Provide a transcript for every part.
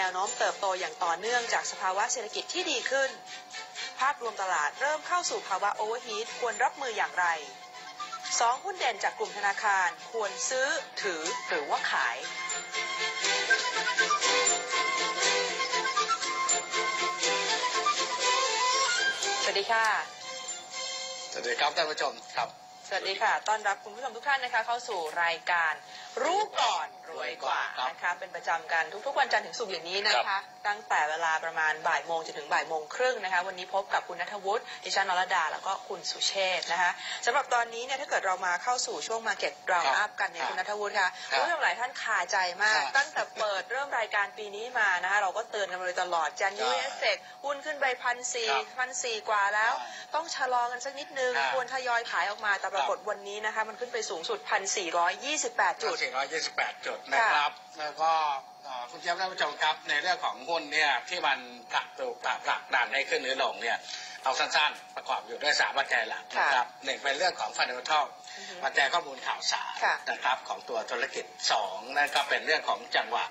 แนวโน้มเติบโตอย่างต่อเนื่องจากสภาวะเศรษฐกิจที่ดีขึ้น ภาพรวมตลาดเริ่มเข้าสู่ภาวะโอเวอร์ฮีทควรรับมืออย่างไรสองหุ้นเด่นจากกลุ่มธนาคารควรซื้อ ถือหรือว่าขายสวัสดีค่ะสวัสดีครับท่านผู้ชมครับ สวัสดีค่ะ ต้อนรับคุณผู้ชมทุกท่านนะคะเข้าสู่รายการ รู้ก่อนรวยกว่าครับนะคะเป็นประจำกันทุกๆวันจันทร์ถึงศุกร์อย่างนี้นะคะ ตั้งแต่เวลาประมาณบ่ายโมงจนถึงบ่ายโมงครึ่งนะคะวันนี้พบกับคุณนัทวุฒิดิฉันนรดาแล้วก็คุณสุเชษฐ์นะคะสำหรับตอนนี้เนี่ยถ้าเกิดเรามาเข้าสู่ช่วง Market Round Up กันเนี่ยคุณนัทวุฒิค่ะคุณผู้ชมหลายท่านคาใจมาก ตั้งแต่เปิดเริ่มรายการปีนี้มานะคะเราก็เตือนกันมาโดยตลอดจันยูเอฟเฟกหุ้นขึ้นไปพันสี่พันสี่กว่าแล้ว ต้องชะลอกันสักนิดนึงควรทยอยขายออกมาแต่ปรากฏวันนี้นะคะมันขึ้นไปสูงสุด1,428จุด428จุดนะครับ แล้วก็เอ่อคุณเจี๊ยบท่านผู้ชมครับ ในเรื่องของหุ้นเนี่ยที่มันผลักตัวผลักผลักดันให้ขึ้นหรือลงเนี่ยเอาสั้นๆ ประกอบอยู่ด้วยสามปัจจัยหลักนะครับหนึ่งเป็นเรื่องของฟันเด m e n t a l อือฮึปัจจัยข้อมูลข่าวสารค่ะนะครับของตัวธุรกิจสองนั่นก็เป็นเรื่องของจังหวะ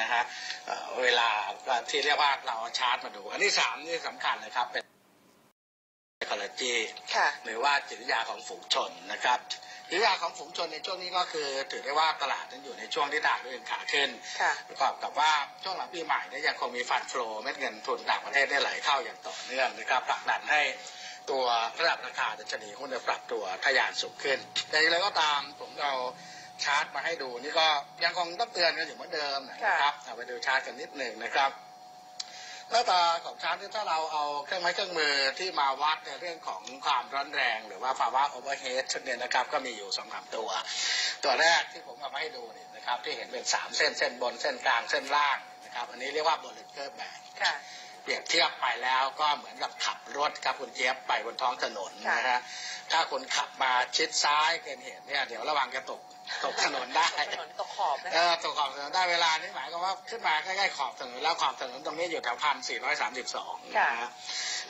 นะฮะเอ่อเวลาที่เรียกว่าเราเอาชาร์ตมาดู อันที่สามนี่สำคัญเลยครับเป็น psychology ค่ะหรือว่าจิตวิทยาของฝูงชนนะครับ จิตวิทยาของฝูงชนในช่วงนี้ก็คือถือได้ว่าตลาดนั้นอยู่ในช่วงที่ตลาดเริ่มขาขึ้นค่ะประกอบกับว่าช่วงหลังปีใหม่เนี่ยยังคงมีฟันฟลอเม็ดเงินทุนต่างประเทศได้ไหลเข้าอย่างต่อเนื่องนะครับผลักดันให้ตัวระดับราคาดัชนีหุ้นเนี่ยปรับตัวทะยานสูงขึ้น แต่อย่างไรก็ตามผมเอาชาร์ตมาให้ดูนี่ก็ยังคงต้องเตือนกันอยู่เหมือนเดิมนะครับเอาไปดูชาร์ตกันนิดหนึ่งนะครับ หน้าตาของช้างที่ถ้าเราเอาเครื่องไม้เครื่องมือที่มาวัดในเรื่องของความร้อนแรง หรือว่าภาวะโอเวอร์เฮดชุดนี้นะครับก็มีอยู่สองสามตัว ตัวแรกที่ผมเอามาให้ดูนี่นะครับที่เห็นเป็นสามเส้นเส้นบนเส้นกลางเส้นล่างนะครับอันนี้เรียกว่าบอลลเกอร์แบนค่ะ เปรียบเทียบไปแล้วก็เหมือนกับขับรถครับคุณเจี๊ยบไปบนท้องถนนค่ะนะฮะถ้าคุณขับมาชิดซ้ายเกินเหตุเนี่ยเดี๋ยวระวังจะตกตกถนนได้ถนนตกขอบนะเอคะอตกขอบถนนได้เวลานี้หมายความว่าขึ้นมาใกล้ๆขอบถนนแล้วขอบถนนตรงนี้อยู่แถวพันสี่ร้อยสามสิบสองนะฮะ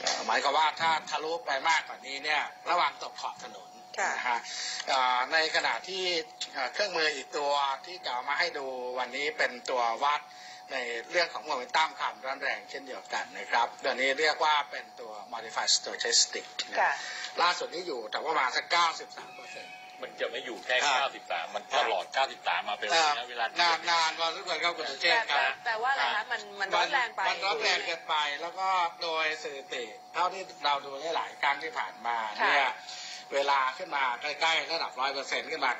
เอ่อหมายความว่าถ้าทะลุไปมากกว่านี้เนี่ยระวังตกขอบถนนค่ะนะฮะเอ่อในขณะที่เอ่อเครื่องมืออีกตัวที่จะเอามาให้ดูวันนี้เป็นตัววัด ในเรื่องของโมเมนตัมความร้อนแรงเช่นเดียวกันนะครับตัวนี้เรียกว่าเป็นตัว modified stochastic นะค่ะล่าสุดนี้อยู่แต่ประมาณสักเก้าสิบสามเปอร์เซ็นต์มันจะไม่อยู่แค่ครับ93 มันตลอด 93 มาเป็นระยะเวลานานนานพอสมควรครับคุณสุเชแต่ษฐ์ครับแต่แต่ว่าอะไรคะมันมันร้อนแรงไปมันร้อนแรงเกินไปแล้วก็โดยสถิติเท่าที่เราดูได้หลายครั้งที่ผ่านมาค่ะเนี่ยเวลาขึ้นมาใกล้ๆระดับร้อยเปอร์เซ็นต์ขึ้นมา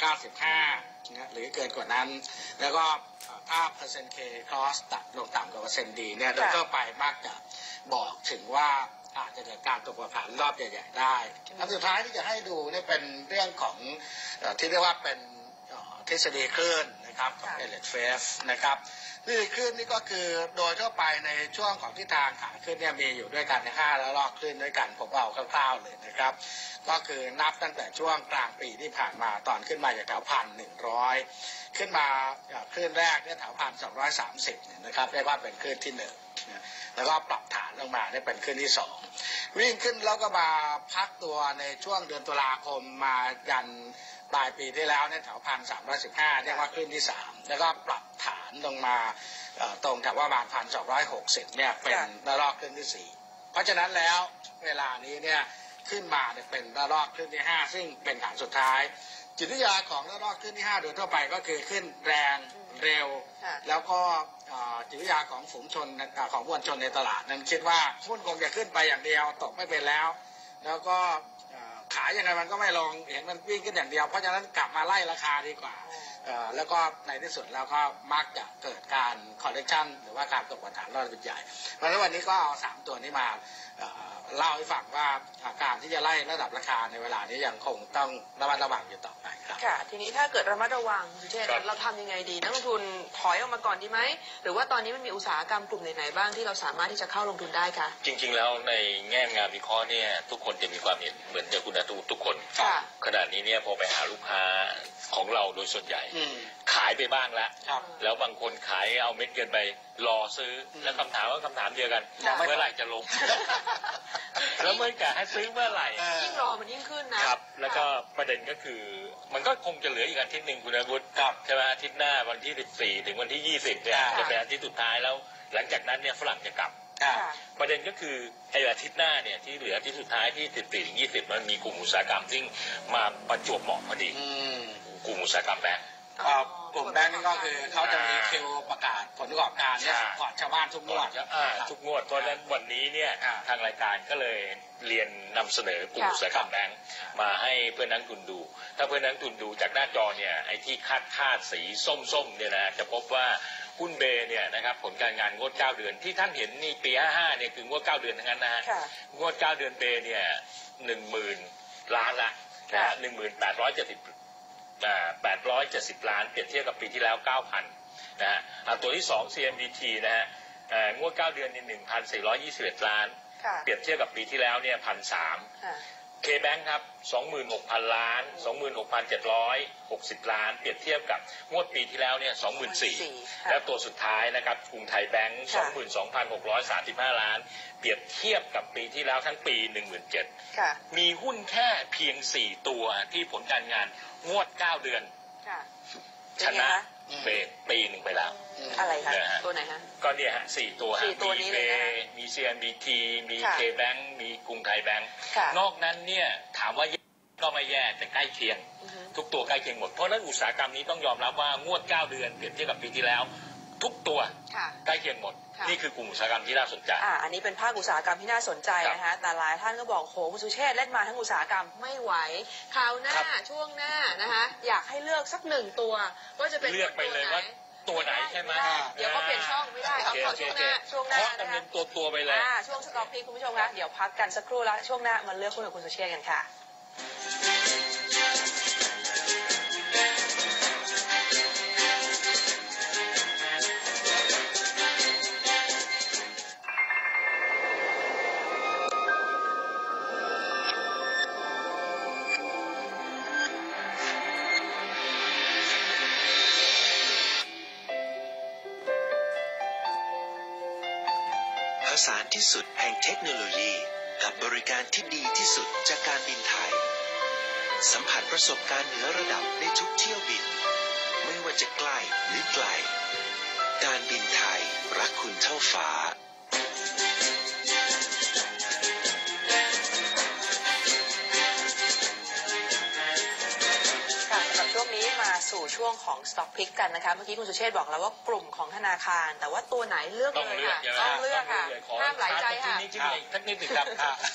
95นะหรือเกินกว่านั้น แล้วก็ ถ้าเปอร์เซ็นต์ K cross ตัดลงต่ำกว่าเปอร์เซ็นต์ดีเนี่ยโดยทั่วไปมักจะบอกถึงว่าอาจจะเกิดการตกประผานรอบใหญ่ๆได้อันสุดท้ายที่จะให้ดูเนี่ยเป็นเรื่องของเอ่อที่เรียกว่าเป็นเอ่อทฤษฎีคลื่นนะครับของค่ะเอเลตเฟสนะครับ นี่คลื่นนี่ก็คือโดยทั่วไปในช่วงของทิศทางขาขึ้นเนี่ยมีอยู่ด้วยกันในห้าแล้วลอกคลื่นด้วยกันผมเอาคร่าวๆเลยนะครับ ก็คือนับตั้งแต่ช่วงกลางปีที่ผ่านมาตอนขึ้นมาจากแถวพันหนึ่งร้อยขึ้นมาคลื่นแรกเนี่ยแถวพันสองร้อยสามสิบเนี่ยนะครับเรียกว่าเป็นคลื่นที่หนึ่งแล้วก็ปรับฐานลงมาได้เป็นคลื่นที่สองวิ่งขึ้นแล้วก็มาพักตัวในช่วงเดือนตุลาคมมายันปลายปีที่แล้วเนี่ยแถวพันสามร้อยสิบห้าเรียกว่าคลื่นที่สามแล้วก็ปรับ ลงมาเอ่อตรงแถวว่าประมาณพันสองร้อยหกสิบเนี่ยเป็นระลอกคลื่นที่สี่เพราะฉะนั้นแล้วเวลานี้เนี่ยขึ้นมาเนี่ยเป็นระลอกขึ้นที่5ซึ่งเป็นฐานสุดท้าย จิตวิทยาของระลอกขึ้นที่5โดยทั่วไปก็คือขึ้นแรงเร็วค่ะแล้วก็เอ่อจิตวิทยาของฝูงชนเอ่อของมวลชนในตลาดนั้นคิดว่าหุ้นคงจะขึ้นไปอย่างเดียวตกไม่เป็นแล้ว แล้วก็เอ่อขายยังไงมันก็ไม่ลงเห็นมันวิ่งขึ้นอย่างเดียวเพราะฉะนั้นกลับมาไล่ราคาดีกว่าเอ่อ แล้วก็ในที่สุดแล้วก็มักจะเกิดการคอลเลกชันหรือว่าการตกผลฐานรอบใหญ่เพราะฉะนั้นวันนี้ก็เอาสามตัวนี้มาเอ่อเล่าให้ฟังว่าอ่าการที่จะไล่ระดับราคาในเวลานี้ยังคงต้องระมัดระวังอยู่ต่อไปครับค่ะ ทีนี้ถ้าเกิดระมัดระวังคุณเชษฐ์ครับเราทำยังไงดีนักลงทุนถอยออกมาก่อนดีไหมหรือว่าตอนนี้มันมีอุตสาหกรรมกลุ่มไหนๆบ้างที่เราสามารถที่จะเข้าลงทุนได้คะจริง ๆ แล้วในแง่งานวิเคราะห์เนี่ยทุกคนจะมีความเห็นเหมือนกับคุณอาตูทุกคนค่ะขณะนี้เนี่ยพอไปหาลูกค้าของเราโดยส่วนใหญ่อืมขายไปบ้างแล้วครับแล้วบางคนขายเอาเม็ดเกินไป รอซื้ออมแล้วคำถามก็คำถามเดียวกันค่ะเมื่อไหร่จะลง แล้วไม่กะให้ซื้อเมื่อไหร่เออยิ่งรอมันยิ่งขึ้นนะครับ แล้วก็ประเด็นก็คือ มันก็คงจะเหลืออีกอาทิตย์หนึ่งคุณอาวุธครับใช่ไหมอาทิตย์หน้าวันที่ 14 ถึงวันที่ 20เนี่ยค่ะจะเป็นอาทิตย์สุดท้ายแล้ว หลังจากนั้นเนี่ยฝรั่งจะกลับ อ่า ค่ะประเด็นก็คือไอ้อาทิตย์หน้าเนี่ยที่เหลืออาที่สุดท้ายที่ 14 ถึง 20 มันมีกลุ่มอุตสาหกรรมซึ่งมาประจวบเหมาะพอดี อืม กลุ่มอุตสาหกรรมแบงค์ ก็กลุ่มแบงก์นี่ก็คือเขาจะมีคิวประกาศผลประกอบการเนี่ยใช่ก่อนชาวบ้านทุกงวด อ่าทุกงวดเพราะฉะนั้นวันนี้เนี่ยอ่าทางรายการก็เลยเรียนนำเสนอกลุ่มค่ะ อุตสาหกรรมแบงค์มาให้เพื่อนนักลงทุนดู ถ้าเพื่อนนักลงทุนดูจากหน้าจอเนี่ยไอ้ที่คาดคาดสีส้มๆเนี่ยนะจะพบว่าหุ้นเบย์เนี่ยนะครับผลการงานงวด 9 เดือนที่ท่านเห็นนี่ปี 55เนี่ยคืองวด 9 เดือนทั้งนั้นนะฮะ ค่ะ งวด 9 เดือนเบย์เนี่ยหนึ่งหมื่นล้านละนะค่ะ ฮะหนึ่งหมื่นแปดร้อยเจ็ดสิบ อ่าแปดร้อยเจ็ดสิบล้าน เปรียบเทียบกับปีที่แล้วเก้าพันนะฮะอ่าตัวที่สอง CMBT นะฮะเอ่องวด 9 เดือนนี่หนึ่งพันสี่ร้อยยี่สิบเอ็ดล้าน ค่ะ เปรียบเทียบกับปีที่แล้วเนี่ยพันสามค่ะ เคแบงครับ 26,000 ล้าน 26,760 ล้าน เปรียบเทียบกับงวดปีที่แล้วเนี่ย24,000ค่ะแล้วตัวสุดท้ายนะครับกรุงไทยแบงค์ค่ะ22,635 ล้าน เปรียบเทียบกับปีที่แล้วทั้งปี 17,000ค่ะมีหุ้นแค่เพียง 4 ตัวที่ผลการงานงวด 9 เดือนค่ะชนะอืมเบรกปีหนึ่งไปแล้ว อะไรคะนะฮะตัวไหนคะ ก็เนี่ยฮะสี่ตัวฮะสี่ตัวนี้มีเลเบยนะคะมี CNBT มีค่ะเคแบงค์มีกรุงไทยแบงค์ค่ะนอกนั้นเนี่ยถามว่าแย่ก็ไม่แย่แต่ใกล้เคียงอือฮึทุกตัวใกล้เคียงหมด เพราะฉะนั้นอุตสาหกรรมนี้ต้องยอมรับว่างวด 9 เดือนเปรียบเทียบกับปีที่แล้ว ทุกตัวค่ะใกล้เคียงหมดค่ะนี่คือกลุ่มอุตสาหกรรมที่น่าสนใจอ่าอันนี้เป็นภาคอุตสาหกรรมที่น่าสนใจนะคะแต่หลายท่านก็บอกโหคุณสุเชษฐ์เล่นมาทั้งอุตสาหกรรมไม่ไหวคราวหน้าครับช่ช่วงหน้านะคะอยากให้เลือกสักหนึ่งตัวว่าจะเป็นเลือกไปเลยว่า ตัวไหนใช่ไหมด้เดี๋ยวเขาเปลี่ยนช่องไม่ได้เอาขอช่วงหน้าช่วงหน้าเพราะนะดำเนิคะนตัวตัวๆไปเลยอ่าช่วงสต็อปพีคุณผู้ชมคะเดี๋ยวพักกันสักครู่แล้วช่วงหน้ามาเลือกคุณกับคุณสุเชษฐ์กันค่ะ สุดแห่งเทคโนโลยี กับบริการที่ดีที่สุดจากการบินไทย สัมผัสประสบการณ์เหนือระดับในทุกเที่ยวบิน ไม่ว่าจะใกล้หรือไกล การบินไทยรักคุณเท่าฟ้า สู่ช่วงของ Stock Pick กันนะคะ เมื่อกี้คุณสุเชษฐ์บอกแล้วว่ากลุ่มของธนาคาร แต่ว่าตัวไหนเลือกต้องเลยเลือกค่ะใช่ไหมต้องเลือกค่ะขอห้ามหลายใจชาค่ะร์จเมื่อกี้นี่สักนิดหนึ่งครับ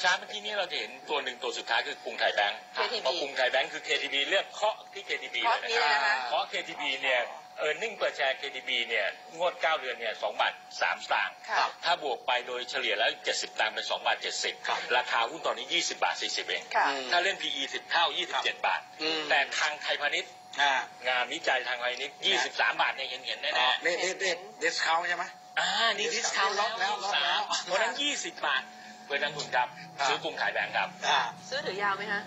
ชาร์จเมื่อกี้นี้เราจะเห็นตัวหนึ่งตัวสุดท้ายคือกรุงไทยแบงค์ KTB พอกรุงไทยแบงค์คือ KTB เลือกเคาะที่ KTB เคาะเลยนี้นะเลยครับนะคะเพราะ KTB เนี่ยเออร์เน็งเปิดแชร์ KTB เนี่ย งวด 9 เดือนเนี่ย2บาท3สตางค์ค่ะถ้าบวกไปโดยเฉลี่ยแล้ว 70ตังค์เป็น2บาทครับ70 ราคาหุ้นตอนนี้ 20 บาท 40 เองค่ะอืมถ้าเล่น PE 10 เท่า 27 บาทอืมแต่ทางไทยพาณิชย์อ่า งานวิจัยทางไทยพาณิชย์23บาทเนี่ยเห็นเห็นๆอ๋แน่อนี่นี่นี่ดิสคาวใช่ไหมๆอ่านี่ดิสคาวน์ลดแล้วลดแล้วเพราะฉะนั้น20บาทเพื่อนักทุนครับครับซื้อกรุงไทยแบงค์ครับอ่าซื้อถือยาวไหมคะ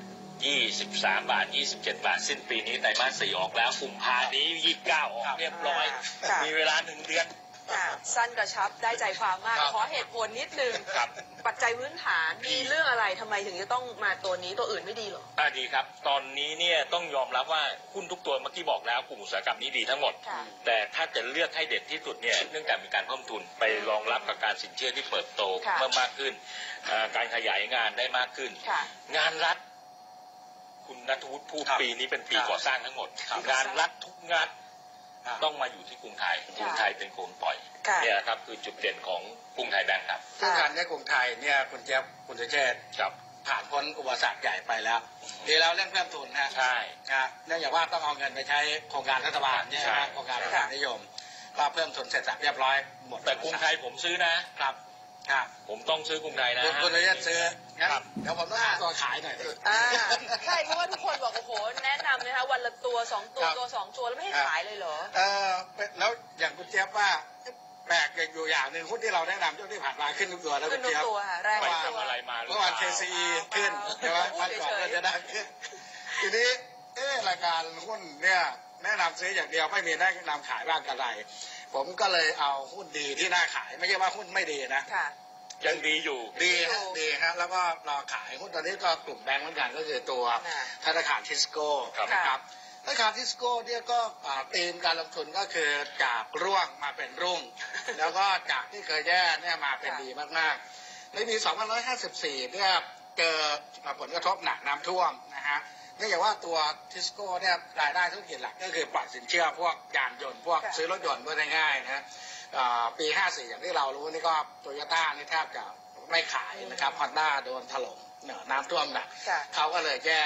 23บาท27บาท สิ้นปีนี้ไตรมาส4ออกแล้วกุมภานี้29ออกเรียบร้อยค่ะมีเวลาหนึ่งเดือน ค่ะสั้นกระชับได้ใจความมาก ครับขอเหตุผลนิดนึงครับ ปัจจัยพื้นฐานมีเรื่องอะไรทำไมถึงจะต้องมาตัวนี้ตัวอื่นไม่ดีเหรอ อ่าดีครับ ตอนนี้เนี่ยต้องยอมรับว่าหุ้นทุกตัวเมื่อกี้บอกแล้วกลุ่มอุตสาหกรรมนี้ดีทั้งหมด ค่ะ แต่ถ้าจะเลือกให้เด็ดที่สุดเนี่ยเนื่องจากมีการเพิ่มทุนไปรองรับกับการสินเชื่อที่เปิดโตค่ะ เพิ่มมากขึ้นอ่าการขยายงานได้มากขึ้น ค่ะ งานรัฐ คุณนัทวุฒิพูดครับปีนี้เป็นปีครับก่อสร้างทั้งหมด ครับ งานรัฐทุกงานอ่า ต้องมาอยู่ที่กรุงไทยกรุงไทยเป็นคนปล่อยค่ะเนี่ยนะครับคือจุดเด่นของกรุงไทยแบงค์ครับซึ่งการในกรุงไทยเนี่ยคุณเจี๊ยบคุณสุเชษฐ์ครับผ่านพ้นอุปสรรคใหญ่ไปแล้วดีแล้วเรื่องเพิ่มทุนนะใช่นะเนื่องจากว่าต้องเอาเงินไปใช้โครงการรัฐบาลเนี่ยใช่นะโครงการประชานิยมก็เพิ่มทุนเสร็จสับเรียบร้อยหมดแต่กรุงไทยผมซื้อนะครับครับผมต้องซื้อกรุงไทยนะคุณคุณสุเชษฐ์ซื้อ งั้นครับเดี๋ยวผมต้องหาตัวขายหน่อยดิอ่าใช่เพราะว่าทุกคนบอกโอ้โหแนะนำนะคะวันละตัวสองตัวครับตัวสองตัวแล้วไม่ให้ครับขายเลยเหรอเออแล้วอย่างคุณเจี๊ยบว่าแปลกอยู่อย่างหนึ่งหุ้นที่เราแนะนำช่วงที่ผ่านมาขึ้นทุกตัวแล้วขึ้คุนณทุกเจี๊ยบตัวค่ะแรงไปทุกตัวทำอะไรมาหรือเมื่อเปวานล่า KCE ขึ้นใช่ไหมพูดวันก่อนเฉยๆก็จะได้ขึ้นทีนี้เอ๊ะรายการหุ้นเนี่ยแนะนำซื้ออย่างเดียวไม่มีแนะนำขายบ้างกันไรผมก็เลยเอาหุ้นดีที่น่าขายไม่ใช่ว่าหุ้นไม่ดีนะค่ะ ยังดีอยู่ ดีฮะดีฮะแล้วก็รอขายหุ้นตอนนี้ก็กลุ่มแบงก์เหมือนกันก็คือตัวน่ะธนาคารทิสโก้ครับ นะครับธนาคารทิสโก้เนี่ยก็อ่าธีมการลงทุนก็คือจากร่วงมาเป็นรุ่ง แล้วก็จากที่เคยแย่เนี่ยมาเป็นค่ะดีมากๆ ในปี 2554 เนี่ยเจอผลกระทบหนักน้ำท่วมนะฮะเนื่องจากว่าตัวทิสโก้เนี่ยรายได้ธุรกิจหลักก็คือปล่อยสินเชื่อพวกยานยนต์พวกค่ะซื้อรถยนต์เพื่อง่ายๆนะอ่า ปี54อย่างที่เรารู้นี่ก็โตโยต้านี่แทบจะไม่ขายนะครับฮอนด้าโดนถล่มเนี่ยน้ำท่วมหนักค่ะเขาก็เลยแย่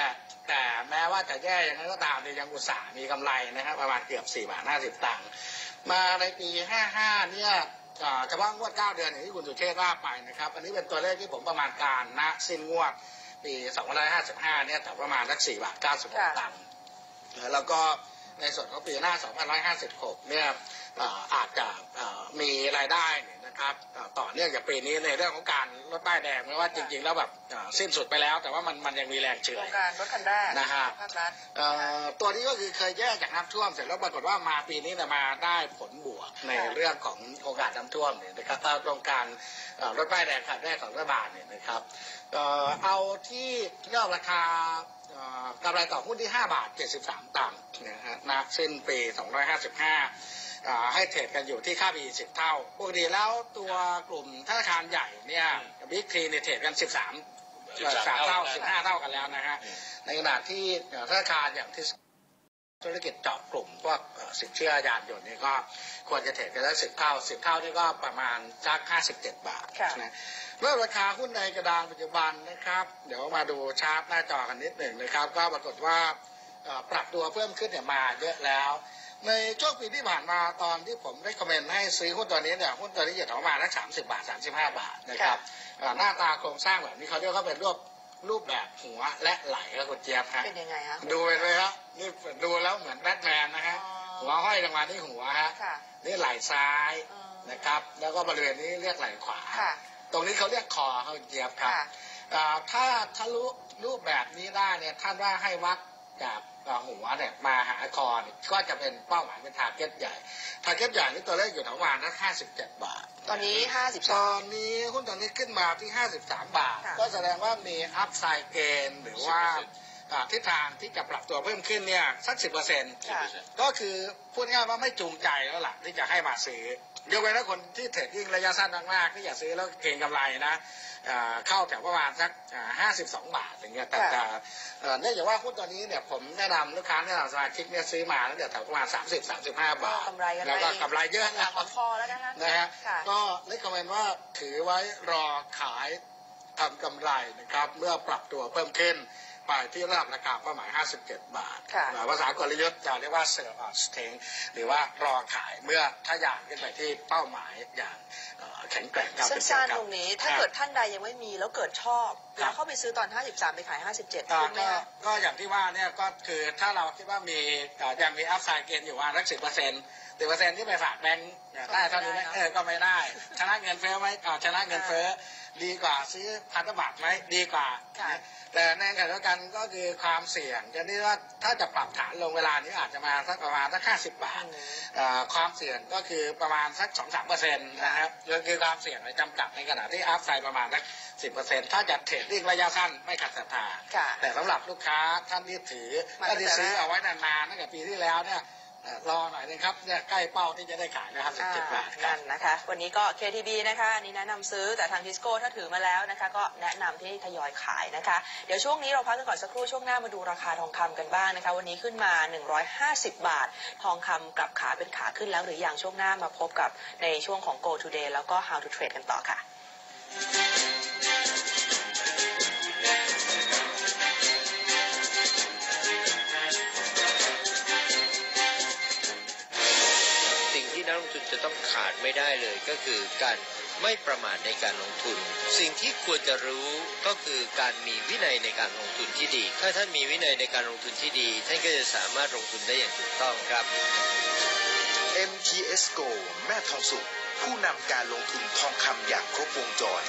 แต่แม้ว่าจะแย่อย่างนั้นก็ตามเนี่ยยังอุตส่าห์มีกำไรนะครับประมาณเกือบ4บาท50 ตังค์มาในปี 55 เนี่ยอ่าเฉพาะงวด 9 เดือนอย่างที่คุณสุเชษฐ์ว่าไปนะครับ อันนี้เป็นตัวเลขที่ผมประมาณการณสิ้นงวดปี 2555 เนี่ยแต่ประมาณสัก4บาทค่ะ96ตังค์แล้วก็ในส่วนของปีหน้า 2556 เนี่ย อ่าอาจจะอ่ามีรายได้เนี่ยนะครับอ่าต่อเนื่องจากปีนี้ในเรื่องของการลดป้ายแดงไม่ว่าจริงๆ แล้วแบบอ่าสิ้นสุดไปแล้ว แต่ว่ามันมันยังมีแรงเฉื่โครอยงการรถคันแรกนะฮะภาครัฐเอ่อตัวนี้ก็คือเคยแยกจากน้ำท่วมเสร็จแล้วปรากฏว่ามาปีนี้เนี่ยมาได้ผลบวกในค่ะเรื่องของโอกาสน้ำท่วมเนี่ยนะครับถ้าโครงการเอ่อรถป้ายแดงขันแรกของรัฐบาลเนี่ยนะครับเอ่อเอาที่ยอดราคาเอ่อกำไรต่อหุ้นที่ 5 บาท 73 ตังค์นะฮะณสิ้นปี 255อ่า ให้เทรดกันอยู่ที่ค่า PE 10 เท่า ปกติแล้วตัวกลุ่มธนาคารใหญ่เนี่ยบิ๊กทีเนี่ยเทรดกัน 13 13 เท่า 15 เท่ากันแล้วนะฮะ ในขณะที่เอ่อธนาคารอย่างที่ธุรกิจเจาะกลุ่มพวกเอ่อสินเชื่อยานยนต์นี่ก็ควรจะเทรดกันได้สิบเท่าสิบเท่านี่ก็ประมาณสักห้าสิบเจ็ดบาทค่ะนะเมื่อราคาหุ้นในกระดานปัจจุบันนะครับ เดี๋ยวมาดูชาร์ตหน้าจอกันนิดหนึ่งนะครับ ก็ปรากฏว่าเอ่อปรับตัวเพิ่มขึ้นเนี่ยมาเยอะแล้ว ในช่วงปีที่ผ่านมาตอนที่ผมได้คอมเมนต์ให้ซื้อหุ้นตัวนี้เนี่ยหุ้นตัวนี้อยู่ประมาณสักสามสิบาทสามสิบห้าบาทนะครับเอ่อหน้าตาโครงสร้างแบบนี้เขาเรียกว่าเป็นรูปรูปแบบหัวและไหลครับคุณเจี๊ยบฮะเป็นยังไงคะดูไปเลยครับนี่ดูแล้วเหมือนแบทแมนนะฮะอ๋อหัวห้อยลงมาที่หัวฮะค่ะนี่ไหล่ซ้ายอ๋อนะครับ แล้วก็บริเวณนี้เรียกไหล่ขวาค่ะตรงนี้เขาเรียกคอเขาเจี๊ยบครับค่ะอ่าถ้าทะลุรูปแบบนี้ได้เนี่ยท่านว่าให้วัด จากอ่าหัวเนี่ยมาหาคอเนี่ยก็จะเป็นเป้าหมายเป็นทาร์เก็ตใหญ่ทาร์เก็ตใหญ่นี่ตัวเลขอยู่ประมาณนักห้าสิบเจ็ดบาท ตอนนี้ห้าสิบตสอองนนี้หุ้นตอนนี้ขึ้นมาที่53บาทค่ะก็แสดงว่ามีอัพไซด์เกนหรือว่าอ่าทิศทางที่จะปรับตัวเพิ่มขึ้นเนี่ยสัก10%ค่ะก็คือพูดง่ายๆว่าไม่จูงใจแล้วล่ะที่จะให้มาซื้อ ยกเว้นถ้าคนที่เทรดดิ้งระยะสั้นมากๆที่อยากซื้อแล้วเก็งกำไรนะอ่าเข้าแถวประมาณสักอ่า52บาทอย่างเงี้ยแต่ค่ะแต่เอ่อเนื่องจากว่าหุ้นตัวนี้เนี่ยผมแนะนำลูกค้าแนะนำสมาชิกเนี่ยซื้อมาตั้งแต่แถวประมาณ30-35บาทกำไรกันแล้วก็ไปกำไรเยอะหลันะกของคอแล้วนะคะนะฮะค่ะก็เลคคอมเมนต์ว่าถือไว้รอขายทำกำไรนะครับเมื่อปรับตัวเพิ่มขึ้น ไปที่ระดับราคาเป้าหมาย 57 บาทค่ะอ่าภาษากลยุทธ์จะเรียกว่าเซอร์ออสเทงหรือว่ารอขายเมื่อถ้าอยากขึ้นไปที่เป้าหมายอย่างเอ่อแข็งแกร่งครับสั้นๆตรงนี้ ถ้าครับเกิดท่านใดยังไม่มีแล้วเกิดชอบครับแล้วเข้าไปซื้อตอน 53 ไปขาย 57อ่าคุ้มไหมก็คะก็อย่างที่ว่าเนี่ยก็คือถ้าเราคิดว่ามีเอ่อยังมีอัพไซด์เกนอยู่ประมาณสักสิบเปอร์เซ็นต์สิบเปอร์เซ็นต์ที่ไปฝากแบงก์เนี่ยได้เท่านี้ไหมก็ไม่ได้เนอะเออก็ไม่ได้ ชนะเงินเฟ้อไหมอ่าชนะเงินเฟ้อ ดีกว่าซื้อพันธบัตรไหมดีกว่าค่ะนะแต่ในขณะเดียวกันก็คือความเสี่ยงจะนี่ว่าถ้าจะปรับฐานลงเวลานี้อาจจะมาสักประมาณสักห้าสิบบาทเอ่อความเสี่ยงก็คือประมาณสักสองสามเปอร์เซ็นต์นะครับก็คือความเสี่ยงจำกัดในขณะที่อัพไซด์ประมาณสักสิบเปอร์เซ็นต์ถ้าจะเทรดดิ้งระยะสั้นไม่ขัดศรัทธาค่ะแต่สำหรับลูกค้าท่านที่ถือมาท่านที่ตั้งแต่ซื้อแรกเอาไว้นานๆตั้งแต่ปีที่แล้วเนี่ยเอ่อ รอหน่อยนึงครับเนี่ยใกล้เป้าที่จะได้ขายนะครับสิบอ่าเจ็ดบาทครับนั่นนะคะ วันนี้ก็ KTB นะคะอันนี้แนะนำซื้อแต่ทางทิสโก้ถ้าถือมาแล้วนะคะ ก็แนะนำที่ทยอยขายนะคะ เดี๋ยวช่วงนี้เราพักกันก่อนสักครู่ช่วงหน้ามาดูราคาทองคำกันบ้างนะคะ วันนี้ขึ้นมา 150 บาท ทองคำกลับขาเป็นขาขึ้นแล้วหรือยังช่วงหน้ามาพบกับในช่วงของ Go Today แล้วก็ How to Trade กันต่อค่ะ ลงทุนจะต้องขาดไม่ได้เลยก็คือการไม่ประมาทในการลงทุน สิ่งที่ควรจะรู้ก็คือการมีวินัยในการลงทุนที่ดี ถ้าท่านมีวินัยในการลงทุนที่ดี ท่านก็จะสามารถลงทุนได้อย่างถูกต้องครับ MTS GO แม่ทองสุข ผู้นำการลงทุนทองคำอย่างครบวงจร 02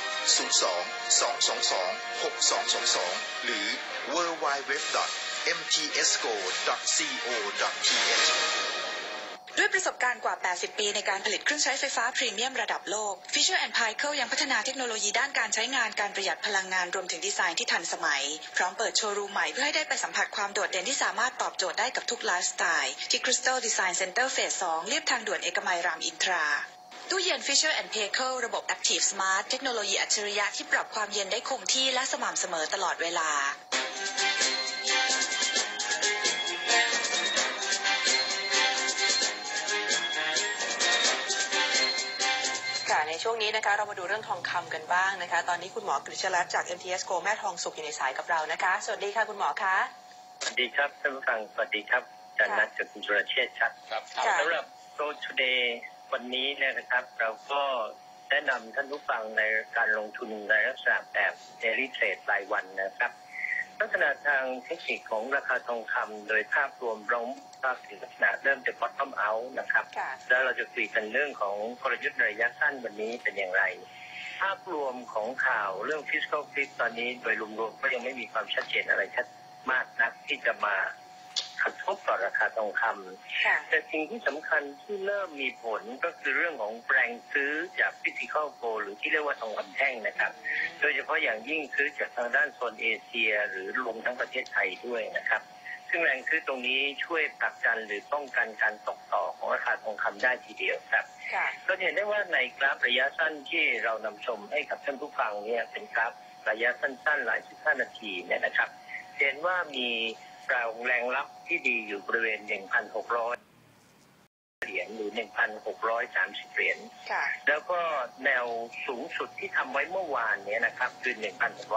222 6222 หรือ www.mtsgo.co.th ด้วยประสบการณ์กว่า 80 ปีในการผลิตเครื่องใช้ไฟฟ้าพรีเมียมระดับโลก Fisher Paykel ยังพัฒนาเทคโนโลยีด้านการใช้งานการประหยัดพลังงานรวมถึงดีไซน์ที่ทันสมัย พร้อมเปิดโชว์รูมใหม่เพื่อให้ได้ไปสัมผัสความโดดเด่นที่สามารถตอบโจทย์ได้กับทุกไลฟ์สไตล์ที่ Crystal Design Center Phase 2เรียบทางด่วนเอกมัยรามอินทราตู้เย็น Fisher Paykel ระบบ Active Smart เทคโนโลยีอัจฉริยะที่ปรับความเย็นได้คงที่และสม่ำเสมอตลอดเวลา ค่ะในช่วงนี้นะคะเรามาดูเรื่องทองคำกันบ้างนะคะ ตอนนี้คุณหมอกฤษรัตน์จาก MTS Go แม่ทองสุขอยู่ในสายกับเรานะคะ สวัสดีค่ะคุณหมอคะสวัสดีครับท่านผู้ฟังสวัสดีครับอาจารย์นัทกับคุณสุรเชษฐ์ครับครับค่ะสำหรับ Go Today วันนี้เนี่ยนะครับ เราก็แนะนำท่านผู้ฟังในการลงทุนในลักษณะแบบ daily trade รายวันนะครับ ลักษณะทางเทคนิคของราคาทองคำโดยภาพรวมเรา ภาพถึงลักษณะเริ่มจาก bottom out นะครับค่ะแล้วเราจะคุยกันเรื่องของกลยุทธ์ในระยะสั้นวันนี้เป็นอย่างไร ภาพรวมของข่าวเรื่อง fiscal cliff ตอนนี้โดยรวมๆก็ยังไม่มีความชัดเจนอะไรชัดมากนักที่จะมากระทบต่อราคาทองคำค่ะแต่สิ่งที่สำคัญที่เริ่มมีผลก็คือเรื่องของแรงซื้อจาก physical gold หรือที่เรียกว่าทองคำแท่งนะครับ โดยเฉพาะอย่างยิ่งซื้อจากทางด้านโซนเอเชีย หรือรวมทั้งประเทศไทยด้วยนะครับ ซึ่งแรงซื้อตรงนี้ช่วยผลักดันหรือป้องกันการตกต่อของราคาทองคำได้ทีเดียวครับค่ะก็จะเห็นได้ว่าในกราฟระยะสั้นที่เรานำชมให้กับท่านผู้ฟังเนี่ยเป็นกราฟระยะสั้นๆ หลายสิบห้านาทีเนี่ยนะครับเห็นว่ามีแรงแรงรับที่ดีอยู่บริเวณ 1,600เหรีย ญหรือ 1,630 เหรียญค่ะแล้วก็แนวสูงสุดที่ทำไว้เมื่อวานเนี้นะครับคือ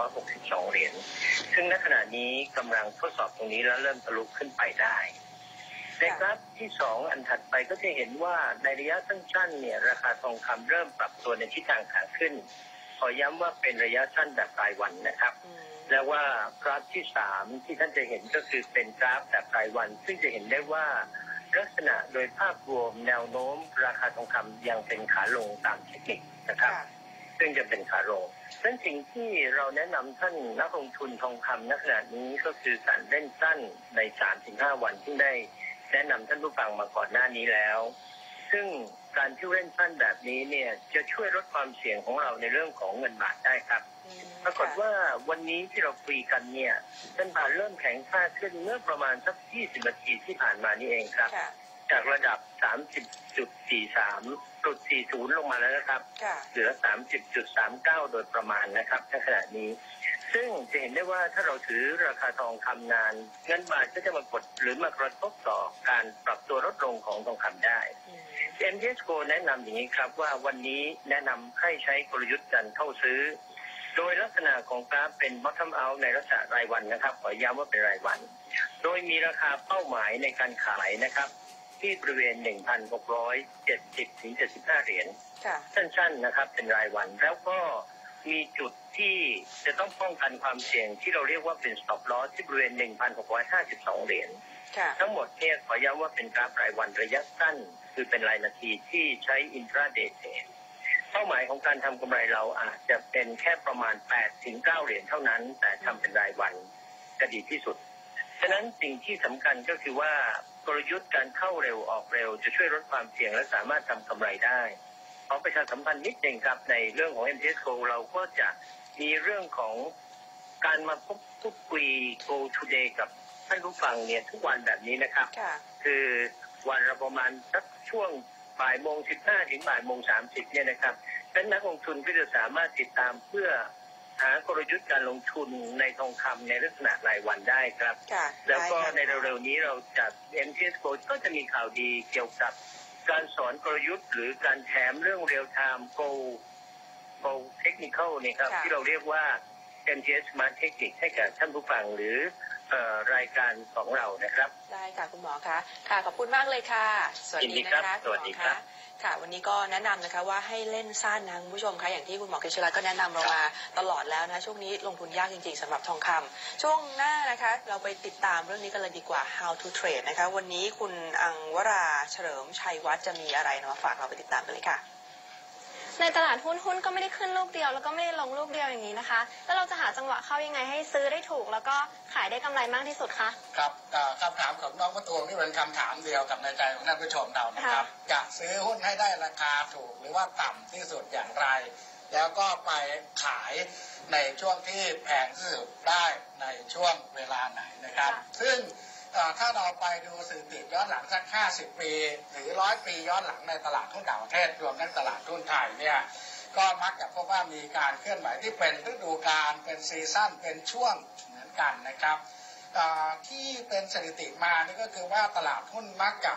1,662 เหรียญซึ่งณขณะนี้กำลังทดสอบตรงนี้แล้วเริ่มทะลุขึ้นไปได้ในกราฟที่สองอันถัดไปก็จะเห็นว่าในระยะสั้นๆเนี่ยราคาทองคำเริ่มปรับตัวในทิศทางขาขึ้น ขอย้ำว่าเป็นระยะสั้นแบบรายวันนะครับอืมแล้วว่ากราฟที่สามที่ท่านจะเห็นก็คือเป็นกราฟแบบรายวัน ซึ่งจะเห็นได้ว่า ลักษณะโดยภาพรวมแนวโน้ม ราคาทองคำยังเป็นขาลงตามเทคนิคนะครับค่ะซึ่งจะเป็นขาลงดังนั้นสิ่งที่เราแนะนำท่านนักลงทุนทองคำณขณะนี้ก็คือการเล่นสั้นใน 3-5 วันที่ได้แนะนำท่านผู้ฟังมาก่อนหน้านี้แล้ว ซึ่งการที่เล่นสั้นแบบนี้เนี่ยจะช่วยลดความเสี่ยงของเราในเรื่องของเงินบาทได้ครับอืม ปรากฏว่าวันนี้ที่เราคุยกันเนี่ยเงินบาทเริ่มแข็งค่าขึ้นเมื่อประมาณสัก 20 นาทีที่ผ่านมานี่เองครับค่ะจากระดับ 30.43จุด40 ลงมาแล้วนะครับค่ะเหลือ 30.39 โดยประมาณนะครับในขณะนี้ ซึ่งจะเห็นได้ว่าถ้าเราถือราคาทองคำนาน เงินบาทก็จะมากดหรือมากระทบต่อการปรับตัวลดลงของทองคำได้อืม m t s c o แนะนำอย่างนี้ครับว่าวันนี้แนะนำให้ใช้กลยุทธ์การเข้าซื้อ โดยลักษณะของกราฟเป็น bottom out ในลักษณะรายวันนะครับ ขอย้ำว่าเป็นรายวัน โดยมีราคาเป้าหมายในการขายนะครับ ที่บริเวณ 1,670ถึง75 เหรียญค่ะสั้นๆนะครับ เป็นรายวัน แล้วก็มีจุดที่จะต้องป้องกันความเสี่ยงที่เราเรียกว่าเป็น stop loss ที่บริเวณ 1,652 เหรียญค่ะทั้งหมดเนี่ยขอย้ำว่าเป็นกราฟรายวันระยะสั้น คือเป็นรายนาทีที่ใช้อินทรา เดย์เทรดเป้าหมายของการทำกำไรเราอาจจะเป็นแค่ประมาณ8ถึง9เหรียญเท่านั้น แต่ทำเป็นรายวันจะดีที่สุด ฉะนั้นสิ่งที่สำคัญก็คือว่ากลยุทธ์การเข้าเร็วออกเร็ว จะช่วยลดความเสี่ยงและสามารถทำกำไรได้ขอประชาสัมพันธ์นิดหนึ่งครับในเรื่องของ m t s c o เราก็จะมีเรื่องของการมาพบพูดคุย Go Today กับท่านผู้ฟังเนี่ยทุกวันแบบนี้นะครับค่ะคือวันละประมาณสักช่วง บ่ายโมงสิบห้าถึงบ่ายโมงสามสิบเนี่ยนะครับดังนั้นนักลงทุนก็จะสามารถติดตามเพื่อหากลยุทธ์การลงทุนในทองคำในลักษณะรายวันได้ครับค่ะแล้วก็ได้ค่ะในเร็วๆนี้เราจัด MTS Go ก็จะมีข่าวดีเกี่ยวกับการสอนกลยุทธ์ หรือการแถมเรื่อง Real Time Go Go Technical เนี่ยครับค่ะที่เราเรียกว่า MTS Smart Technique ให้กับท่านผู้ฟังหรือเอ่อ รายการของเรานะครับ ได้ค่ะคุณหมอคะค่ะขอบคุณมากเลยค่ะ สวัสยินดีดีครันะบคะสวัสดีคุณหมอครัคะบค่ะวันนี้ก็แนะนำนะคะว่าให้เล่นสั้นนะคุณผู้ชมคะอย่างที่คุณหมอเกษรัตน์ก็แนะนำเรามาตลอดแล้วนะช่วงนี้ลงทุนยากจริงๆสำหรับทองคำช่วงหน้านะคะ เราไปติดตามเรื่องนี้กันเลยดีกว่า how to trade นะคะ วันนี้คุณอังวราเฉลิมชัยวัฒน์จะมีอะไรมาฝากเราไปติดตามกันเลยค่ะ ในตลาดหุ้นหุ้นก็ไม่ได้ขึ้นลูกเดียว แล้วก็ไม่ได้ลงลูกเดียวอย่างนี้นะคะ แล้วเราจะหาจังหวะเข้ายังไงให้ซื้อได้ถูก แล้วก็ขายได้กำไรมากที่สุดคะครับเอ่อคำถามของน้องประตูนี่เป็นคำถามเดียวกับในใจของท่านผู้ชมเรานะครับจะซื้อหุ้นให้ได้ราคาถูกหรือว่าต่ำที่สุดอย่างไร แล้วก็ไปขายในช่วงที่แพงที่สุดได้ในช่วงเวลาไหนนะครับ ซึ่งเอ่อ ถ้าเราไปดูสถิติย้อนหลังสัก 50 ปี หรือร้อยปีย้อนหลังในตลาดหุ้นต่างประเทศรวมทั้งตลาดหุ้นไทยเนี่ยก็มักจะพบว่ามีการเคลื่อนไหวที่เป็นฤดูกาลเป็นซีซั่นเป็นช่วงเหมือนกันนะครับที่เป็นสถิติมานี่ก็คือว่าตลาดหุ้นมักจะ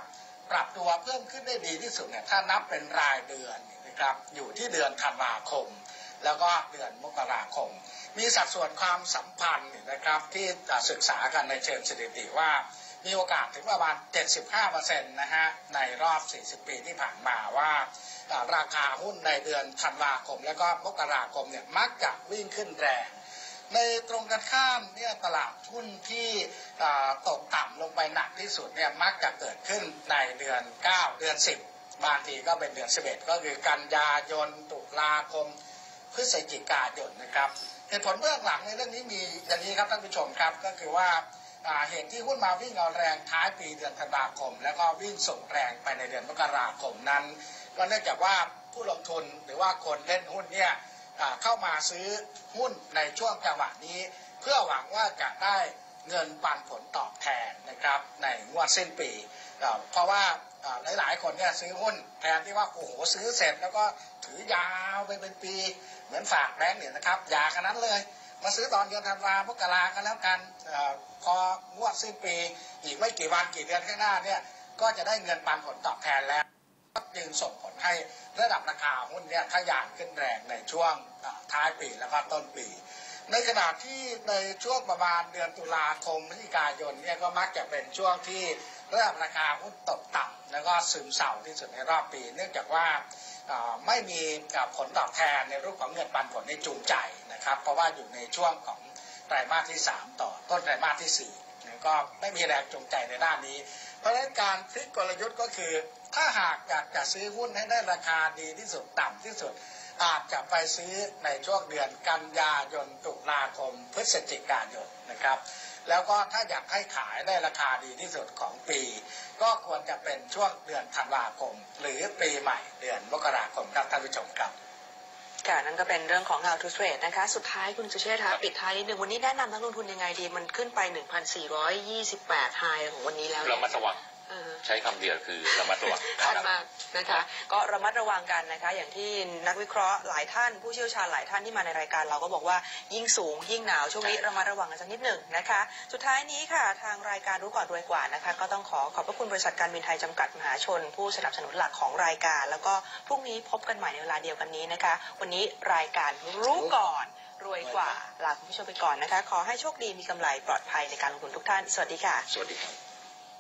ปรับตัวเพิ่มขึ้นได้ดีที่สุดเนี่ยถ้านับเป็นรายเดือนนะครับอยู่ที่เดือนธันวาคม แล้วก็เดือนมกราคม มีสัดส่วนความสัมพันธ์นะครับที่ศึกษากันในเชิงสถิติว่ามีโอกาสถึงประมาณ 75%นะฮะ ในรอบ 40 ปีที่ผ่านมาว่า ราคาหุ้นในเดือนธันวาคม แล้วก็มกราคมเนี่ยมักจะวิ่งขึ้นแรง ในตรงกันข้ามเนี่ยตลาดหุ้นที่ตกต่ำลงไปหนักที่สุดเนี่ยมักจะเกิดขึ้นในเดือน 9 เดือน 10 บางทีก็เป็นเดือน 11 ก็คือกันยายนตุลาคม พฤศจิกายนนะครับเหตุผลเบื้องหลังในเรื่องนี้มีอย่างนี้ครับท่านผู้ชมครับก็คือว่าเหตุที่หุ้นมาวิ่งเอาแรงท้ายปีเดือนธันวาคม แล้วก็วิ่งส่งแรงไปในเดือนมกราคมนั้น ก็เนื่องจากว่าผู้ลงทุนหรือว่าคนเล่นหุ้นเนี่ยเข้ามาซื้อหุ้นในช่วงจังหวะนี้ เพื่อหวังว่าจะได้เงินปันผลตอบแทนนะครับในงวดสิ้นปี เพราะว่า หลาย ๆ คนเนี่ยซื้อหุ้นแทนที่ว่าโอ้โหซื้อเสร็จแล้วก็ถือยาวไปเป็นปี เหมือนฝากแบงก์เนี่ยนะครับอย่ากันนั้นเลย มาซื้อตอนเดือนธันวามกรากันแล้วกันอพองวดสิ้นปี อีกไม่กี่วันกี่เดือนข้างหน้าเนี่ยก็จะได้เงินปันผลตอบแทนแล้วจึงส่งผลให้ระดับราคาหุ้นเนี่ยทะยานขึ้นแรงในช่วงท้ายปีแล้วก็ต้นปี ในขณะที่ในช่วงประมาณเดือนตุลาคมพฤศจิกายนเนี่ยก็มักจะเป็นช่วงที่ เระดับราคาหุ้นตกต่ำแล้วก็ซึมเศร้าที่สุดในรอบปี เนื่องจากว่าไม่มีผลตอบแทนในรูปของเงินปันผลในจูงใจนะครับ เพราะว่าอยู่ในช่วงของไตรมาสที่ 3 ต่อต้นไตรมาสที่4นะก็ไม่มีแรงจูงใจในด้านนี้ เพราะฉะนั้นการพลิกกลยุทธ์ก็คือ ถ้าหากอยากจะซื้อหุ้นให้ได้ราคาดีที่สุดต่ำที่สุด อาจจะไปซื้อในช่วงเดือนกันยายนตุลาคมพฤศจิกายนนะครับ แล้วก็ถ้าอยากให้ขายได้ราคาดีที่สุดของปี ก็ควรจะเป็นช่วงเดือนธันวาคม หรือปีใหม่เดือนมกราคมครับท่านผู้ชมครับค่ะนั่นก็เป็นเรื่องของ how to trade นะคะ สุดท้ายคุณสุเชษฐ์ครัคะบปิดท้ายนิดนึงวันนี้แนะนำนักลงทุนยังไงดี มันขึ้นไป 1,428ไฮของวันนี้แล้วเรามาระวังเออ ใช้คำเดียวคือระมัดระวังชัดมากนะคะ ก็ระมัดระวังกันนะคะ อย่างที่นักวิเคราะห์หลายท่าน ผู้เชี่ยวชาญหลายท่านที่มาในรายการเราก็บอกว่ายิ่งสูง ยิ่งหนาวช่วงนี้ระมัดระวังกันสักนิดหนึ่งนะคะ สุดท้ายนี้ค่ะ ทางรายการรู้ก่อนรวยกว่านะคะ ก็ต้องขอขอบพระคุณบริษัทการบินไทยจำกัดมหาชน ผู้สนับสนุนหลักของรายการ แล้วก็พรุ่งนี้พบกันใหม่ในเวลาเดียวกันนี้นะคะ วันนี้รายการรู้ก่อนรวยกว่าลาคุณผู้ชมไปก่อนนะคะ ขอให้โชคดีมีกำไรปลอดภัยในการลงทุนทุกท่าน สวัสดีค่ะ สวัสดีครับ